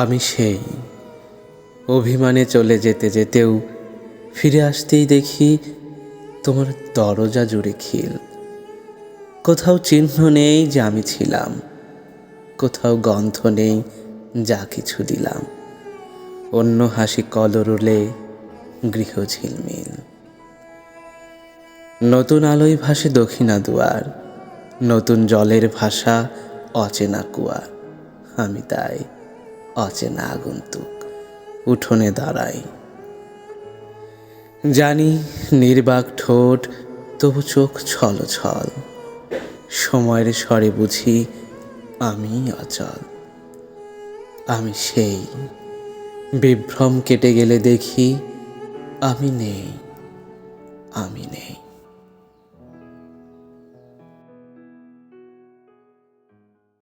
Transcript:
আমি সেই। অভিমানে চলে যেতে যেতেও ফিরে আসতেই দেখি তোমার দরজা জুড়ে খিল। কোথাও চিহ্ন নেই যে আমি ছিলাম। কোথাও গন্ধ নেই যা কিছু দিলাম। অন্য হাসি কলরুলে গৃহ ঝিলমিল। নতুন আলোয় ভাসে দক্ষিণা দুয়ার। নতুন জলের ভাষা অচেনা কুয়ার। আমি তাই অচেনা আগন্তুক, উঠোনে দাঁড়াই জানি নির্বাক ঠোঁট, তবু চোখ ছল ছল। সময়ের স্বরে বুঝি আমি অচল। আমি সেই, বিভ্রম কেটে গেলে দেখি আমি নেই আমি নেই।